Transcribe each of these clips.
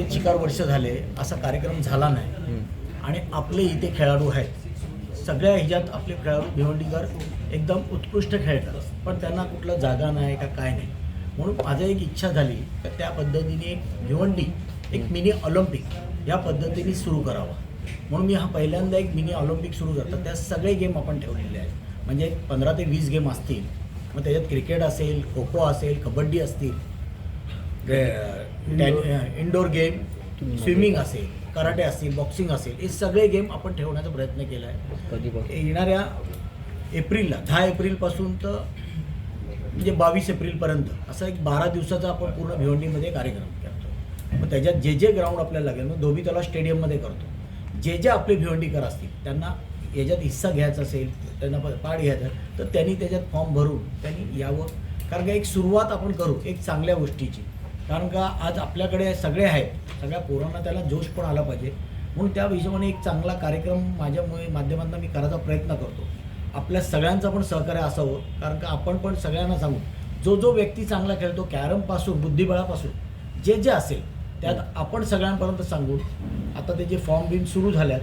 भिवंडीमध्ये चिकार वर्ष झाले असा कार्यक्रम झाला नाही. आणि आपले इथे खेळाडू आहेत. सगळ्या ह्याच्यात आपले खेळाडू भिवंडीकर एकदम उत्कृष्ट खेळतात. पण त्यांना कुठलं जागा नाही का काय नाही. म्हणून माझं एक इच्छा झाली तर त्या पद्धतीने एक भिवंडी एक मिनी ऑलिम्पिक या पद्धतीने सुरू करावा. म्हणून मी हा पहिल्यांदा एक मिनी ऑलिम्पिक सुरू करतो. त्यात सगळे गेम आपण ठेवलेले आहेत. म्हणजे पंधरा ते वीस गेम असतील. मग त्याच्यात क्रिकेट असेल खो खो असेल कबड्डी असतील. इंडोर गेम स्विमिंग असेल कराटे असतील बॉक्सिंग असेल हे सगळे गेम आपण ठेवण्याचा प्रयत्न केला आहे येणाऱ्या एप्रिलला दहा एप्रिलपासून तर म्हणजे बावीस एप्रिलपर्यंत असा एक बारा दिवसाचा आपण पूर्ण भिवंडीमध्ये कार्यक्रम करतो. मग त्याच्यात जे जे ग्राउंड आपल्याला लागेल मग धोबी तलाव स्टेडियममध्ये करतो. जे जे आपले भिवंडीकर असतील त्यांना याच्यात हिस्सा घ्यायचा असेल त्यांना प- पार्ट घ्यायचा तर त्यांनी त्याच्यात फॉर्म भरून त्यांनी यावं. कारण का एक सुरुवात आपण करू एक चांगल्या गोष्टीची. कारण का आज आपल्याकडे सगळे आहेत. सगळ्या पोरांना त्याला जोश पण आला पाहिजे. म्हणून त्या हिशोबाने एक चांगला कार्यक्रम माझ्यामुळे माध्यमातून मी करायचा प्रयत्न करतो. आपल्या सगळ्यांचं पण सहकार्य असावं. कारण का आपण पण सगळ्यांना सांगू. जो जो व्यक्ती चांगला खेळतो कॅरमपासून बुद्धिबळापासून जे जे असेल त्यात आपण सगळ्यांपर्यंत सांगू. आता ते जे फॉर्म बिम सुरू झाल्यात.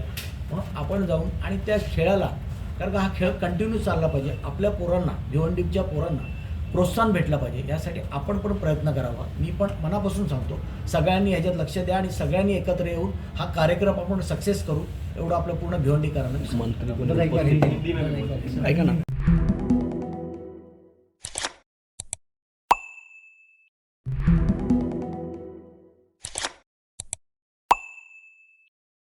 म्हणून आपण जाऊन आणि त्या खेळाला कारण का हा खेळ कंटिन्यू चालला पाहिजे. आपल्या पोरांना भिवंडीच्या पोरांना. प्रोत्साहन भेटलं पाहिजे. यासाठी आपण पण प्रयत्न करावा. मी पण मनापासून सांगतो सगळ्यांनी ह्याच्यात लक्ष द्या आणि सगळ्यांनी एकत्र येऊन हा कार्यक्रम आपण सक्सेस करू एवढं आपलं पूर्ण कोणी? उपस्थित- ऐका ना.